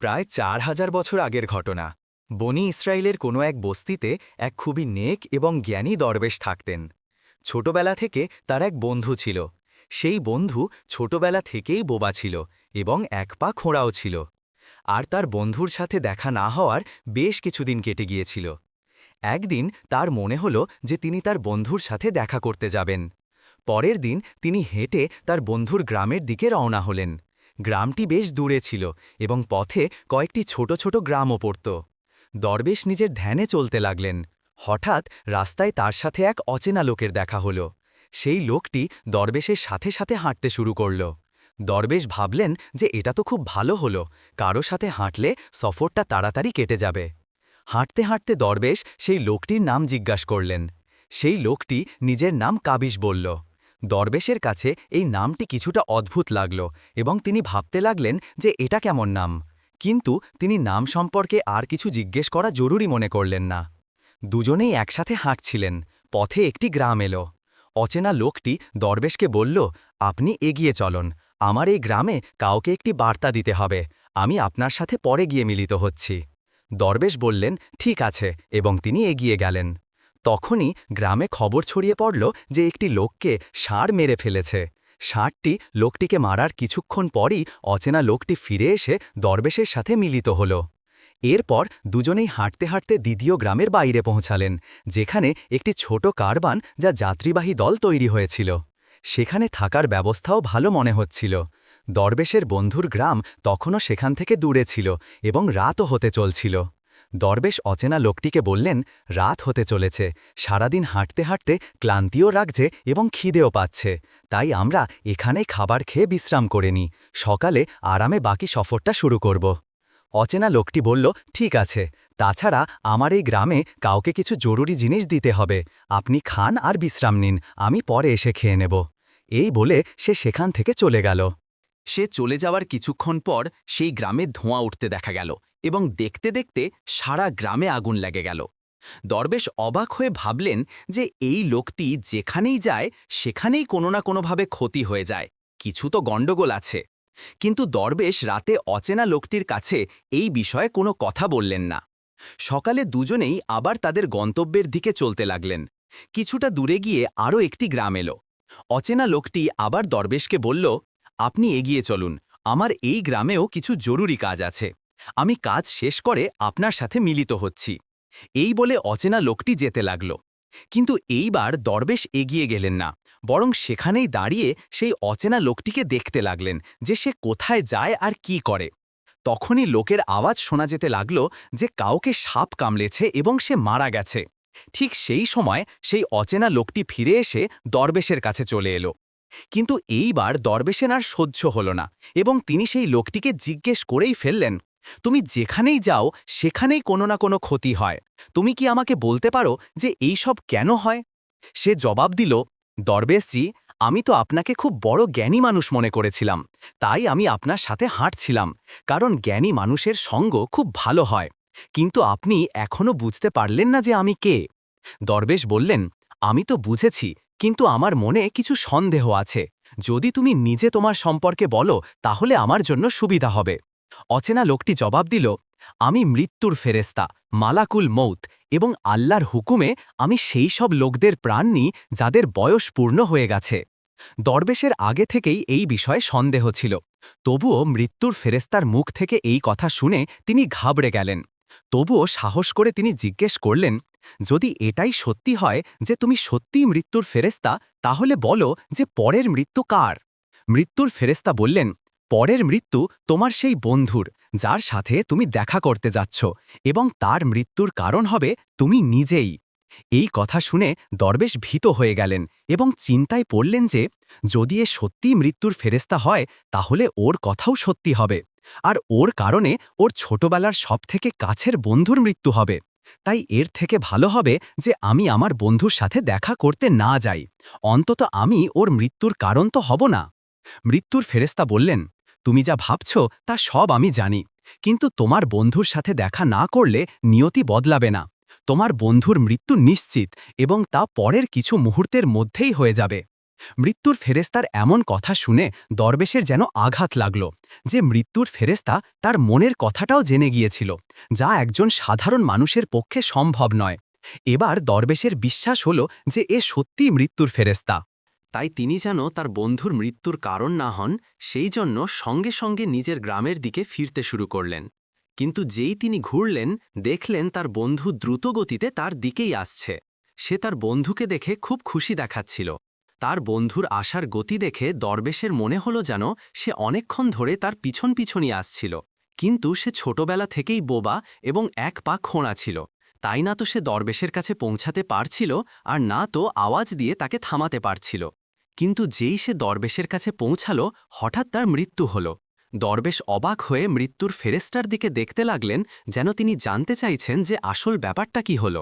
প্রায় চার হাজার বছর আগের ঘটনা। বনি ইসরায়েলের কোনো এক বস্তিতে এক খুবই নেক এবং জ্ঞানী দরবেশ থাকতেন। ছোটবেলা থেকে তার এক বন্ধু ছিল। সেই বন্ধু ছোটবেলা থেকেই বোবা ছিল এবং এক পা খোঁড়াও ছিল। আর তার বন্ধুর সাথে দেখা না হওয়ার বেশ কিছুদিন কেটে গিয়েছিল। একদিন তার মনে হল যে তিনি তার বন্ধুর সাথে দেখা করতে যাবেন। পরের দিন তিনি হেঁটে তার বন্ধুর গ্রামের দিকে রওনা হলেন। গ্রামটি বেশ দূরে ছিল এবং পথে কয়েকটি ছোট ছোট গ্রামও পড়ত। দরবেশ নিজের ধ্যানে চলতে লাগলেন। হঠাৎ রাস্তায় তার সাথে এক অচেনা লোকের দেখা হল। সেই লোকটি দরবেশের সাথে সাথে হাঁটতে শুরু করল। দরবেশ ভাবলেন যে এটা তো খুব ভালো হলো, কারও সাথে হাঁটলে সফরটা তাড়াতাড়ি কেটে যাবে। হাঁটতে হাঁটতে দরবেশ সেই লোকটির নাম জিজ্ঞাসা করলেন। সেই লোকটি নিজের নাম কাবিশ বলল। দরবেশের কাছে এই নামটি কিছুটা অদ্ভুত লাগল এবং তিনি ভাবতে লাগলেন যে এটা কেমন নাম। কিন্তু তিনি নাম সম্পর্কে আর কিছু জিজ্ঞেস করা জরুরি মনে করলেন না। দুজনেই একসাথে হাঁটছিলেন, পথে একটি গ্রাম এলো। অচেনা লোকটি দরবেশকে বলল, আপনি এগিয়ে চলন, আমার এই গ্রামে কাউকে একটি বার্তা দিতে হবে, আমি আপনার সাথে পরে গিয়ে মিলিত হচ্ছি। দরবেশ বললেন, ঠিক আছে, এবং তিনি এগিয়ে গেলেন। তখনই গ্রামে খবর ছড়িয়ে পড়ল যে একটি লোককে ষাঁড় মেরে ফেলেছে। ষাঁড়টি লোকটিকে মারার কিছুক্ষণ পরই অচেনা লোকটি ফিরে এসে দরবেশের সাথে মিলিত হল। এরপর দুজনেই হাঁটতে হাঁটতে দ্বিতীয় গ্রামের বাইরে পৌঁছালেন, যেখানে একটি ছোট কারবান যা যাত্রীবাহী দল তৈরি হয়েছিল। সেখানে থাকার ব্যবস্থাও ভালো মনে হচ্ছিল। দরবেশের বন্ধুর গ্রাম তখনও সেখান থেকে দূরে ছিল এবং রাতও হতে চলছিল। দরবেশ অচেনা লোকটিকে বললেন, রাত হতে চলেছে। সারাদিন হাঁটতে হাঁটতে ক্লান্তিও রাখছে এবং খিদেও পাচ্ছে। তাই আমরা এখানেই খাবার খেয়ে বিশ্রাম করে নিই। সকালে আরামে বাকি সফরটা শুরু করব। অচেনা লোকটি বলল, ঠিক আছে। তাছাড়া আমার এই গ্রামে কাউকে কিছু জরুরি জিনিস দিতে হবে। আপনি খান আর বিশ্রাম নিন। আমি পরে এসে খেয়ে নেব। এই বলে সে সেখান থেকে চলে গেল। সে চলে যাওয়ার কিছুক্ষণ পর সেই গ্রামে ধোঁয়া উঠতে দেখা গেল। এবং দেখতে দেখতে সারা গ্রামে আগুন লেগে গেল। দরবেশ অবাক হয়ে ভাবলেন যে এই লোকটি যেখানেই যায়, সেখানেই কোনো না কোনোভাবে ক্ষতি হয়ে যায়। কিছু তো গণ্ডগোল আছে। কিন্তু দরবেশ রাতে অচেনা লোকটির কাছে এই বিষয়ে কোনো কথা বললেন না। সকালে দুজনেই আবার তাদের গন্তব্যের দিকে চলতে লাগলেন। কিছুটা দূরে গিয়ে আরও একটি গ্রাম এলো। অচেনা লোকটি আবার দরবেশকে বলল, আপনি এগিয়ে চলুন। আমার এই গ্রামেও কিছু জরুরি কাজ আছে। আমি কাজ শেষ করে আপনার সাথে মিলিত হচ্ছি। এই বলে অচেনা লোকটি যেতে লাগল। কিন্তু এইবার দরবেশ এগিয়ে গেলেন না, বরং সেখানেই দাঁড়িয়ে সেই অচেনা লোকটিকে দেখতে লাগলেন যে সে কোথায় যায় আর কি করে। তখনই লোকের আওয়াজ শোনা যেতে লাগল যে কাউকে সাপ কামড়েছে এবং সে মারা গেছে। ঠিক সেই সময় সেই অচেনা লোকটি ফিরে এসে দরবেশের কাছে চলে এলো। কিন্তু এইবার দরবেশের আর সহ্য হল না এবং তিনি সেই লোকটিকে জিজ্ঞেস করেই ফেললেন তুমি যেখানেই যাও, সেখানেই কোনো না কোনো ক্ষতি হয়। তুমি কি আমাকে বলতে পারো যে এই সব কেন হয়? সে জবাব দিল, দরবেশজি, আমি তো আপনাকে খুব বড় জ্ঞানী মানুষ মনে করেছিলাম। তাই আমি আপনার সাথে হাঁটছিলাম, কারণ জ্ঞানী মানুষের সঙ্গ খুব ভালো হয়। কিন্তু আপনি এখনও বুঝতে পারলেন না যে আমি কে? দরবেশ বললেন, আমি তো বুঝেছি, কিন্তু আমার মনে কিছু সন্দেহ আছে। যদি তুমি নিজে তোমার সম্পর্কে বলো, তাহলে আমার জন্য সুবিধা হবে। অচেনা লোকটি জবাব দিল, আমি মৃত্যুর ফেরেস্তা মালাকুল মৌত এবং আল্লাহর হুকুমে আমি সেই সব লোকদের প্রাণ নিই যাদের বয়স পূর্ণ হয়ে গেছে। দরবেশের আগে থেকেই এই বিষয়ে সন্দেহ ছিল। তবুও মৃত্যুর ফেরেস্তার মুখ থেকে এই কথা শুনে তিনি ঘাবড়ে গেলেন। তবুও সাহস করে তিনি জিজ্ঞেস করলেন, যদি এটাই সত্যি হয় যে তুমি সত্যিই মৃত্যুর ফেরেস্তা তাহলে বলো যে পরের মৃত্যু কার? মৃত্যুর ফেরেস্তা বললেন পরের মৃত্যু তোমার সেই বন্ধুর, যার সাথে তুমি দেখা করতে যাচ্ছ, এবং তার মৃত্যুর কারণ হবে তুমি নিজেই। এই কথা শুনে দরবেশ ভীত হয়ে গেলেন এবং চিন্তায় পড়লেন যে, যদি এ সত্যিই মৃত্যুর ফেরেস্তা হয়, তাহলে ওর কথাও সত্যি হবে। আর ওর কারণে ওর ছোটবেলার সবথেকে কাছের বন্ধুর মৃত্যু হবে। তাই এর থেকে ভালো হবে যে, আমি আমার বন্ধুর সাথে দেখা করতে না যাই। অন্তত আমি ওর মৃত্যুর কারণ তো হব না। মৃত্যুর ফেরেস্তা বললেন তুমি যা ভাবছ, তা সব আমি জানি। কিন্তু তোমার বন্ধুর সাথে দেখা না করলে নিয়তি বদলাবে না। তোমার বন্ধুর মৃত্যু নিশ্চিত এবং তা পরের কিছু মুহূর্তের মধ্যেই হয়ে যাবে। মৃত্যুর ফেরেস্তার এমন কথা শুনে দরবেশের যেন আঘাত লাগল, যে মৃত্যুর ফেরেস্তা তার মনের কথাটাও জেনে গিয়েছিল, যা একজন সাধারণ মানুষের পক্ষে সম্ভব নয়। এবার দরবেশের বিশ্বাস হল যে এ সত্যিই মৃত্যুর ফেরেস্তা তাই তিনি যেন তার বন্ধুর মৃত্যুর কারণ না হন, সেই জন্য সঙ্গে সঙ্গে নিজের গ্রামের দিকে ফিরতে শুরু করলেন। কিন্তু যেই তিনি ঘুরলেন, দেখলেন তার বন্ধু দ্রুত গতিতে তার দিকেই আসছে। সে তার বন্ধুকে দেখে খুব খুশি দেখাচ্ছিল। তার বন্ধুর আসার গতি দেখে দরবেশের মনে হলো যেন সে অনেকক্ষণ ধরে তার পিছন পিছনই আসছিল। কিন্তু সে ছোটবেলা থেকেই বোবা এবং এক পা খোঁড়া ছিল। তাই না তো সে দরবেশের কাছে পৌঁছাতে পারছিল আর না তো আওয়াজ দিয়ে তাকে থামাতে পারছিল। কিন্তু যেই সে দরবেশের কাছে পৌঁছালো, হঠাৎ তার মৃত্যু হল। দরবেশ অবাক হয়ে মৃত্যুর ফেরেস্টার দিকে দেখতে লাগলেন, যেন তিনি জানতে চাইছেন যে আসল ব্যাপারটা কি হল।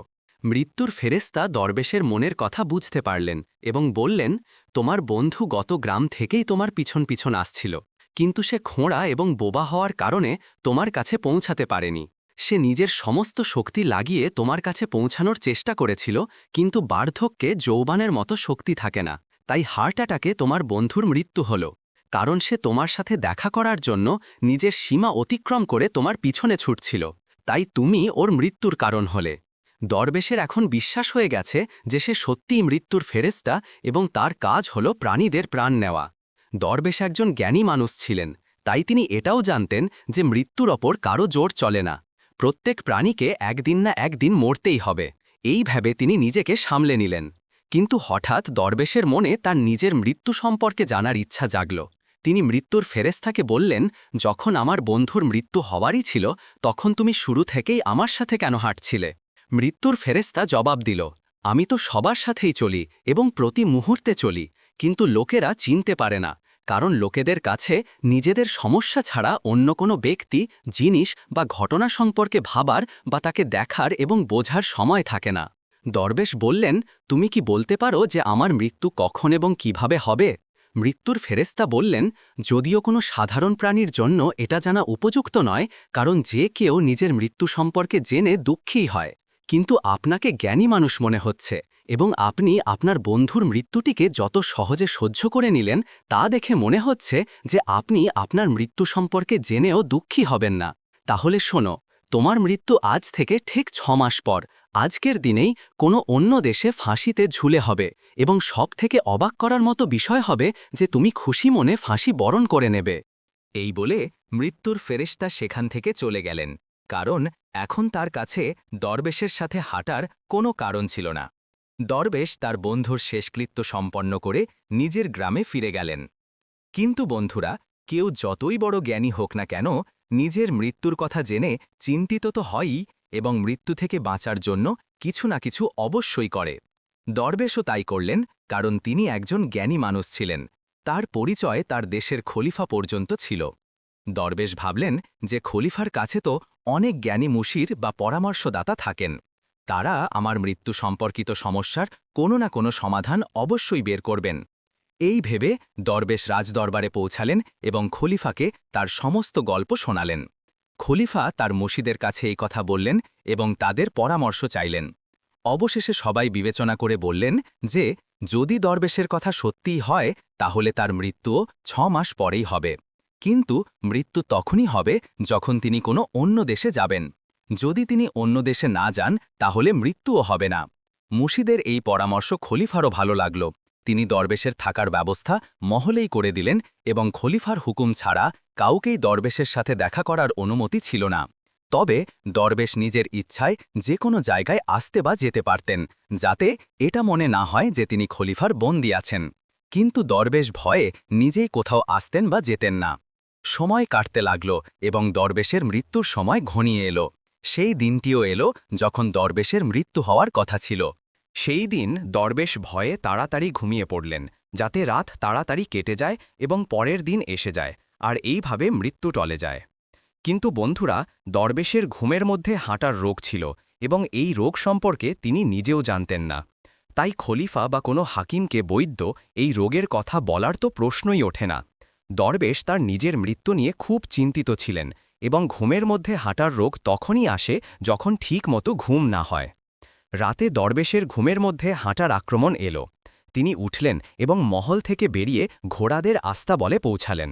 মৃত্যুর ফেরেস্তা দরবেশের মনের কথা বুঝতে পারলেন এবং বললেন, তোমার বন্ধু গত গ্রাম থেকেই তোমার পিছন পিছন আসছিল। কিন্তু সে খোঁড়া এবং বোবা হওয়ার কারণে তোমার কাছে পৌঁছাতে পারেনি। সে নিজের সমস্ত শক্তি লাগিয়ে তোমার কাছে পৌঁছানোর চেষ্টা করেছিল, কিন্তু বার্ধক্যে যৌবানের মতো শক্তি থাকে না, তাই হার্ট অ্যাটাকে তোমার বন্ধুর মৃত্যু হল, কারণ সে তোমার সাথে দেখা করার জন্য নিজের সীমা অতিক্রম করে তোমার পিছনে ছুটছিল, তাই তুমি ওর মৃত্যুর কারণ হলে। দরবেশের এখন বিশ্বাস হয়ে গেছে যে সে সত্যিই মৃত্যুর ফেরেস্তা এবং তার কাজ হল প্রাণীদের প্রাণ নেওয়া। দরবেশ একজন জ্ঞানী মানুষ ছিলেন, তাই তিনি এটাও জানতেন যে মৃত্যুর ওপর কারও জোর চলে না। প্রত্যেক প্রাণীকে একদিন না একদিন মরতেই হবে। এই ভেবে তিনি নিজেকে সামলে নিলেন। কিন্তু হঠাৎ দরবেশের মনে তার নিজের মৃত্যু সম্পর্কে জানার ইচ্ছা জাগল। তিনি মৃত্যুর ফেরেস্তাকে বললেন, যখন আমার বন্ধুর মৃত্যু হওয়ারই ছিল, তখন তুমি শুরু থেকেই আমার সাথে কেন হাঁটছিলে? মৃত্যুর ফেরেস্তা জবাব দিল, আমি তো সবার সাথেই চলি এবং প্রতি মুহূর্তে চলি, কিন্তু লোকেরা চিনতে পারে না। কারণ লোকেদের কাছে নিজেদের সমস্যা ছাড়া অন্য কোনো ব্যক্তি, জিনিস বা ঘটনা সম্পর্কে ভাবার বা তাকে দেখার এবং বোঝার সময় থাকে না। দরবেশ বললেন, তুমি কি বলতে পারো যে আমার মৃত্যু কখন এবং কীভাবে হবে? মৃত্যুর ফেরেস্তা বললেন, যদিও কোনো সাধারণ প্রাণীর জন্য এটা জানা উপযুক্ত নয়, কারণ যে কেউ নিজের মৃত্যু সম্পর্কে জেনে দুঃখী হয়। কিন্তু আপনাকে জ্ঞানী মানুষ মনে হচ্ছে। এবং আপনি আপনার বন্ধুর মৃত্যুটিকে যত সহজে সহ্য করে নিলেন, তা দেখে মনে হচ্ছে যে আপনি আপনার মৃত্যু সম্পর্কে জেনেও দুঃখী হবেন না। তাহলে শোনো, তোমার মৃত্যু আজ থেকে ঠিক ছ মাস পর। আজকের দিনেই কোনো অন্য দেশে ফাঁসিতে ঝুলে হবে এবং সব থেকে অবাক করার মতো বিষয় হবে যে তুমি খুশি মনে ফাঁসি বরণ করে নেবে। এই বলে মৃত্যুর ফেরেশতা সেখান থেকে চলে গেলেন। কারণ এখন তার কাছে দরবেশের সাথে হাঁটার কোনো কারণ ছিল না। দরবেশ তার বন্ধুর শেষকৃত্য সম্পন্ন করে নিজের গ্রামে ফিরে গেলেন। কিন্তু বন্ধুরা, কেউ যতই বড় জ্ঞানী হোক না কেন, নিজের মৃত্যুর কথা জেনে চিন্তিত তো হয়ই এবং মৃত্যু থেকে বাঁচার জন্য কিছু না কিছু অবশ্যই করে। দরবেশও তাই করলেন, কারণ তিনি একজন জ্ঞানী মানুষ ছিলেন। তার পরিচয় তার দেশের খলিফা পর্যন্ত ছিল। দরবেশ ভাবলেন যে খলিফার কাছে তো অনেক জ্ঞানী মুশির বা পরামর্শদাতা থাকেন। তারা আমার মৃত্যু সম্পর্কিত সমস্যার কোনো না কোনো সমাধান অবশ্যই বের করবেন। এই ভেবে দরবেশ রাজদরবারে পৌঁছালেন এবং খলিফাকে তার সমস্ত গল্প শোনালেন। খলিফা তার মুশিদের কাছে এই কথা বললেন এবং তাদের পরামর্শ চাইলেন। অবশেষে সবাই বিবেচনা করে বললেন যে, যদি দরবেশের কথা সত্যিই হয়, তাহলে তার মৃত্যুও ছ মাস পরেই হবে। কিন্তু মৃত্যু তখনই হবে যখন তিনি কোনো অন্য দেশে যাবেন। যদি তিনি অন্য দেশে না যান, তাহলে মৃত্যুও হবে না। মুশিদের এই পরামর্শ খলিফারও ভালো লাগল। তিনি দরবেশের থাকার ব্যবস্থা মহলেই করে দিলেন এবং খলিফার হুকুম ছাড়া কাউকেই দরবেশের সাথে দেখা করার অনুমতি ছিল না। তবে দরবেশ নিজের ইচ্ছায় যে কোনো জায়গায় আসতে বা যেতে পারতেন, যাতে এটা মনে না হয় যে তিনি খলিফার বন্দি আছেন। কিন্তু দরবেশ ভয়ে নিজেই কোথাও আসতেন বা যেতেন না। সময় কাটতে লাগল এবং দরবেশের মৃত্যুর সময় ঘনিয়ে এলো। সেই দিনটিও এলো যখন দরবেশের মৃত্যু হওয়ার কথা ছিল। সেই দিন দরবেশ ভয়ে তাড়াতাড়ি ঘুমিয়ে পড়লেন, যাতে রাত তাড়াতাড়ি কেটে যায় এবং পরের দিন এসে যায়, আর এইভাবে মৃত্যু টলে যায়। কিন্তু বন্ধুরা, দরবেশের ঘুমের মধ্যে হাঁটার রোগ ছিল এবং এই রোগ সম্পর্কে তিনি নিজেও জানতেন না। তাই খলিফা বা কোনো হাকিমকে বৈদ্য এই রোগের কথা বলার তো প্রশ্নই ওঠে না। দরবেশ তার নিজের মৃত্যু নিয়ে খুব চিন্তিত ছিলেন এবং ঘুমের মধ্যে হাঁটার রোগ তখনই আসে যখন ঠিক মতো ঘুম না হয়। রাতে দরবেশের ঘুমের মধ্যে হাঁটার আক্রমণ এলো। তিনি উঠলেন এবং মহল থেকে বেরিয়ে ঘোড়াদের আস্তাবলে পৌঁছালেন।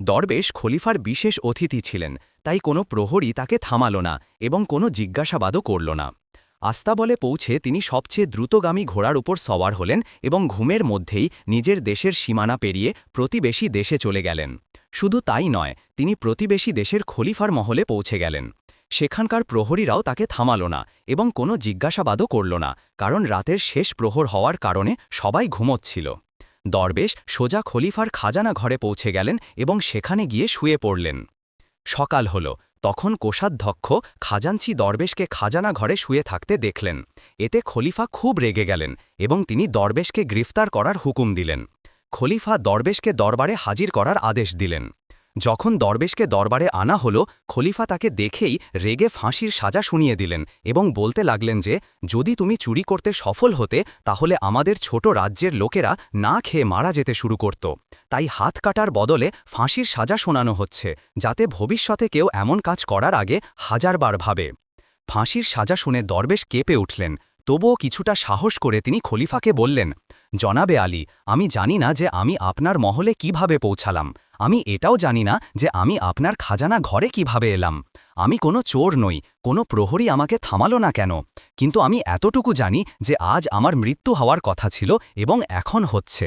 দরবেশ খলিফার বিশেষ অতিথি ছিলেন, তাই কোনো প্রহরী তাকে থামাল না এবং কোনো জিজ্ঞাসাবাদও করল না। আস্তাবলে পৌঁছে তিনি সবচেয়ে দ্রুতগামী ঘোড়ার উপর সওয়ার হলেন এবং ঘুমের মধ্যেই নিজের দেশের সীমানা পেরিয়ে প্রতিবেশী দেশে চলে গেলেন। শুধু তাই নয়, তিনি প্রতিবেশী দেশের খলিফার মহলে পৌঁছে গেলেন। সেখানকার প্রহরীরাও তাকে থামাল না এবং কোনো জিজ্ঞাসাবাদও করল না, কারণ রাতের শেষ প্রহর হওয়ার কারণে সবাই ঘুমোচ্ছিল। দরবেশ সোজা খলিফার খাজানা ঘরে পৌঁছে গেলেন এবং সেখানে গিয়ে শুয়ে পড়লেন। সকাল হল তখন কোষাধ্যক্ষ খাজানছি দরবেশকে খাজানা ঘরে শুয়ে থাকতে দেখলেন। এতে খলিফা খুব রেগে গেলেন এবং তিনি দরবেশকে গ্রেফতার করার হুকুম দিলেন। খলিফা দরবেশকে দরবারে হাজির করার আদেশ দিলেন। যখন দরবেশকে দরবারে আনা হলো, খলিফা তাকে দেখেই রেগে ফাঁসির সাজা শুনিয়ে দিলেন এবং বলতে লাগলেন যে, যদি তুমি চুরি করতে সফল হতে, তাহলে আমাদের ছোট রাজ্যের লোকেরা না খেয়ে মারা যেতে শুরু করত। তাই হাত কাটার বদলে ফাঁসির সাজা শোনানো হচ্ছে, যাতে ভবিষ্যতে কেউ এমন কাজ করার আগে হাজারবার ভাবে। ফাঁসির সাজা শুনে দরবেশ কেঁপে উঠলেন। তবুও কিছুটা সাহস করে তিনি খলিফাকে বললেন, জনাবে আলী, আমি জানি না যে আমি আপনার মহলে কীভাবে পৌঁছালাম। আমি এটাও জানি না যে আমি আপনার খাজানা ঘরে কীভাবে এলাম। আমি কোনো চোর নই, কোনো প্রহরী আমাকে থামালো না কেন। কিন্তু আমি এতটুকু জানি যে আজ আমার মৃত্যু হওয়ার কথা ছিল এবং এখন হচ্ছে।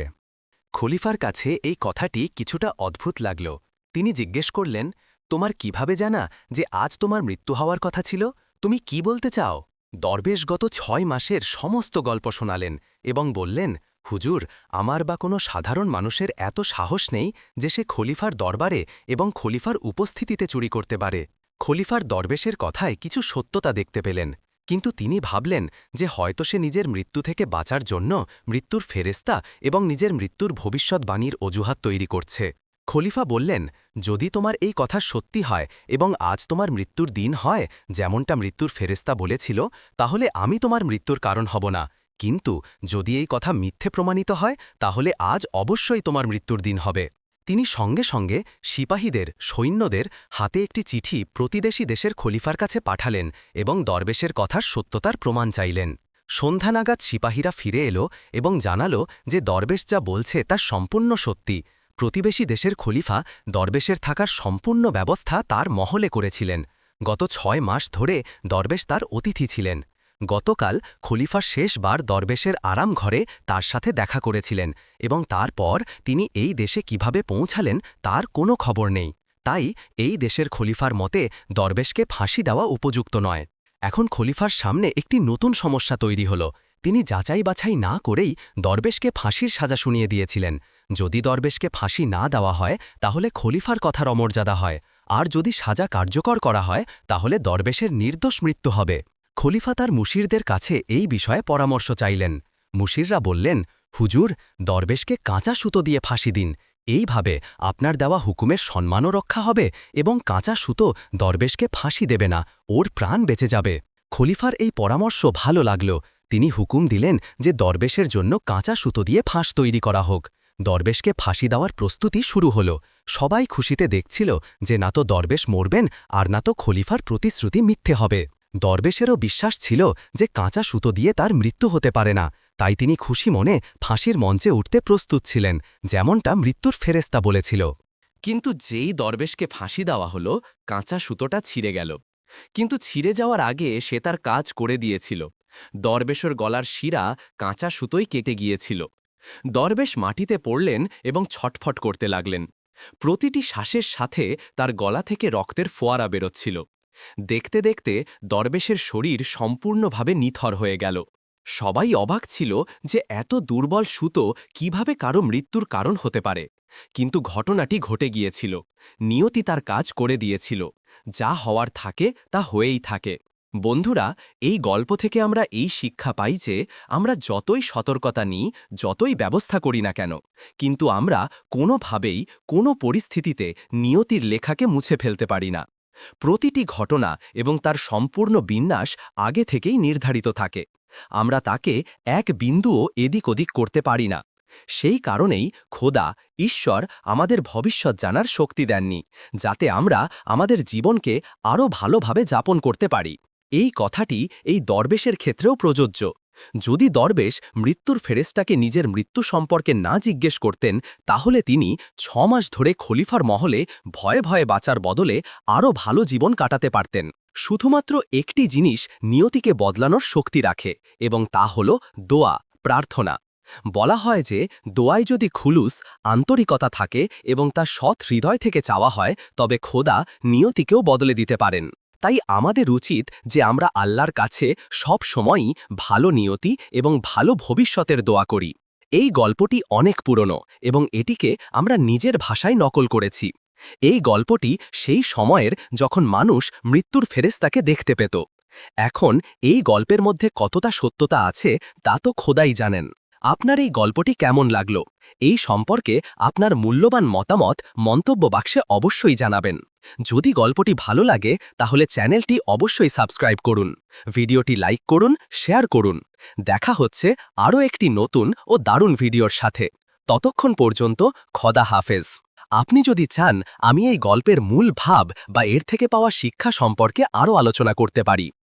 খলিফার কাছে এই কথাটি কিছুটা অদ্ভুত লাগল। তিনি জিজ্ঞেস করলেন, তোমার কীভাবে জানা যে আজ তোমার মৃত্যু হওয়ার কথা ছিল? তুমি কি বলতে চাও? দরবেশ গত ছয় মাসের সমস্ত গল্প শোনালেন এবং বললেন হুজুর, আমার বা কোনো সাধারণ মানুষের এত সাহস নেই যে সে খলিফার দরবারে এবং খলিফার উপস্থিতিতে চুরি করতে পারে। খলিফার দরবেশের কথায় কিছু সত্যতা দেখতে পেলেন, কিন্তু তিনি ভাবলেন যে হয়তো সে নিজের মৃত্যু থেকে বাঁচার জন্য মৃত্যুর ফেরেস্তা এবং নিজের মৃত্যুর ভবিষ্যৎবাণীর অজুহাত তৈরি করছে। খলিফা বললেন, যদি তোমার এই কথা সত্যি হয় এবং আজ তোমার মৃত্যুর দিন হয়, যেমনটা মৃত্যুর ফেরেস্তা বলেছিল, তাহলে আমি তোমার মৃত্যুর কারণ হব না। কিন্তু যদি এই কথা মিথ্যে প্রমাণিত হয়, তাহলে আজ অবশ্যই তোমার মৃত্যুর দিন হবে। তিনি সঙ্গে সঙ্গে সিপাহীদের, সৈন্যদের হাতে একটি চিঠি প্রতিদেশী দেশের খলিফার কাছে পাঠালেন এবং দরবেশের কথার সত্যতার প্রমাণ চাইলেন। সন্ধ্যা নাগাদ সিপাহীরা ফিরে এলো এবং জানালো যে দরবেশ যা বলছে তা সম্পূর্ণ সত্যি। প্রতিবেশী দেশের খলিফা দরবেশের থাকার সম্পূর্ণ ব্যবস্থা তার মহলে করেছিলেন। গত ছয় মাস ধরে দরবেশ তার অতিথি ছিলেন। গতকাল খলিফা শেষবার দরবেশের আরাম ঘরে তার সাথে দেখা করেছিলেন এবং তারপর তিনি এই দেশে কীভাবে পৌঁছালেন তার কোনো খবর নেই। তাই এই দেশের খলিফার মতে দরবেশকে ফাঁসি দেওয়া উপযুক্ত নয়। এখন খলিফার সামনে একটি নতুন সমস্যা তৈরি হল। তিনি যাচাই বাছাই না করেই দরবেশকে ফাঁসির সাজা শুনিয়ে দিয়েছিলেন। যদি দরবেশকে ফাঁসি না দেওয়া হয়, তাহলে খলিফার কথার অমর্যাদা হয়। আর যদি সাজা কার্যকর করা হয়, তাহলে দরবেশের নির্দোষ মৃত্যু হবে। খলিফা তার মুশিরদের কাছে এই বিষয়ে পরামর্শ চাইলেন। মুশিররা বললেন, হুজুর, দরবেশকে কাঁচা সুতো দিয়ে ফাঁসি দিন। এইভাবে আপনার দেওয়া হুকুমের সম্মানও রক্ষা হবে এবং কাঁচা সুতো দরবেশকে ফাঁসি দেবে না, ওর প্রাণ বেঁচে যাবে। খলিফার এই পরামর্শ ভালো লাগল। তিনি হুকুম দিলেন যে দরবেশের জন্য কাঁচা সুতো দিয়ে ফাঁস তৈরি করা হোক। দরবেশকে ফাঁসি দেওয়ার প্রস্তুতি শুরু হল। সবাই খুশিতে দেখছিল যে না তো দরবেশ মরবেন আর না তো খলিফার প্রতিশ্রুতি মিথ্যে হবে। দরবেশেরও বিশ্বাস ছিল যে কাঁচা সুতো দিয়ে তার মৃত্যু হতে পারে না। তাই তিনি খুশি মনে ফাঁসির মঞ্চে উঠতে প্রস্তুত ছিলেন, যেমনটা মৃত্যুর ফেরেস্তা বলেছিল। কিন্তু যেই দরবেশকে ফাঁসি দেওয়া হলো, কাঁচা সুতোটা ছিঁড়ে গেল। কিন্তু ছিঁড়ে যাওয়ার আগে সে তার কাজ করে দিয়েছিল। দরবেশর গলার শিরা কাঁচা সুতোই কেটে গিয়েছিল। দরবেশ মাটিতে পড়লেন এবং ছটফট করতে লাগলেন। প্রতিটি শ্বাসের সাথে তার গলা থেকে রক্তের ফোয়ারা বেরোচ্ছিল। দেখতে দেখতে দরবেশের শরীর সম্পূর্ণভাবে নিথর হয়ে গেল। সবাই অবাক ছিল যে এত দুর্বল সুতো কীভাবে কারও মৃত্যুর কারণ হতে পারে। কিন্তু ঘটনাটি ঘটে গিয়েছিল। নিয়তি তার কাজ করে দিয়েছিল। যা হওয়ার থাকে, তা হয়েই থাকে। বন্ধুরা, এই গল্প থেকে আমরা এই শিক্ষা পাই যে আমরা যতই সতর্কতা নিই, যতই ব্যবস্থা করি না কেন, কিন্তু আমরা কোনোভাবেই কোনো পরিস্থিতিতে নিয়তির লেখাকে মুছে ফেলতে পারি না। প্রতিটি ঘটনা এবং তার সম্পূর্ণ বিন্যাস আগে থেকেই নির্ধারিত থাকে। আমরা তাকে এক বিন্দুও এদিক ওদিক করতে পারি না। সেই কারণেই খোদা, ঈশ্বর আমাদের ভবিষ্যৎ জানার শক্তি দেননি, যাতে আমরা আমাদের জীবনকে আরও ভালোভাবে যাপন করতে পারি। এই কথাটি এই দরবেশের ক্ষেত্রেও প্রযোজ্য। যদি দরবেশ মৃত্যুর ফেরেস্তাকে নিজের মৃত্যু সম্পর্কে না জিজ্ঞেস করতেন, তাহলে তিনি ছ মাস ধরে খলিফার মহলে ভয়ে ভয়ে বাঁচার বদলে আরও ভালো জীবন কাটাতে পারতেন। শুধুমাত্র একটি জিনিস নিয়তিকে বদলানোর শক্তি রাখে, এবং তা হল দোয়া, প্রার্থনা। বলা হয় যে, দোয়ায় যদি খুলুস, আন্তরিকতা থাকে এবং তা সৎ হৃদয় থেকে চাওয়া হয়, তবে খোদা নিয়তিকেও বদলে দিতে পারেন। তাই আমাদের উচিত যে আমরা আল্লাহর কাছে সব সময়ই ভালো নিয়তি এবং ভালো ভবিষ্যতের দোয়া করি। এই গল্পটি অনেক পুরনো এবং এটিকে আমরা নিজের ভাষায় নকল করেছি। এই গল্পটি সেই সময়ের যখন মানুষ মৃত্যুর ফেরেস্তাকে দেখতে পেত। এখন এই গল্পের মধ্যে কতটা সত্যতা আছে তা তো খোদাই জানেন। আপনার এই গল্পটি কেমন লাগল? এই সম্পর্কে আপনার মূল্যবান মতামত মন্তব্য বাক্সে অবশ্যই জানাবেন। যদি গল্পটি ভালো লাগে, তাহলে চ্যানেলটি অবশ্যই সাবস্ক্রাইব করুন। ভিডিওটি লাইক করুন, শেয়ার করুন। দেখা হচ্ছে আরও একটি নতুন ও দারুণ ভিডিওর সাথে। ততক্ষণ পর্যন্ত খদা হাফেজ। আপনি যদি চান, আমি এই গল্পের মূল ভাব বা এর থেকে পাওয়া শিক্ষা সম্পর্কে আরও আলোচনা করতে পারি।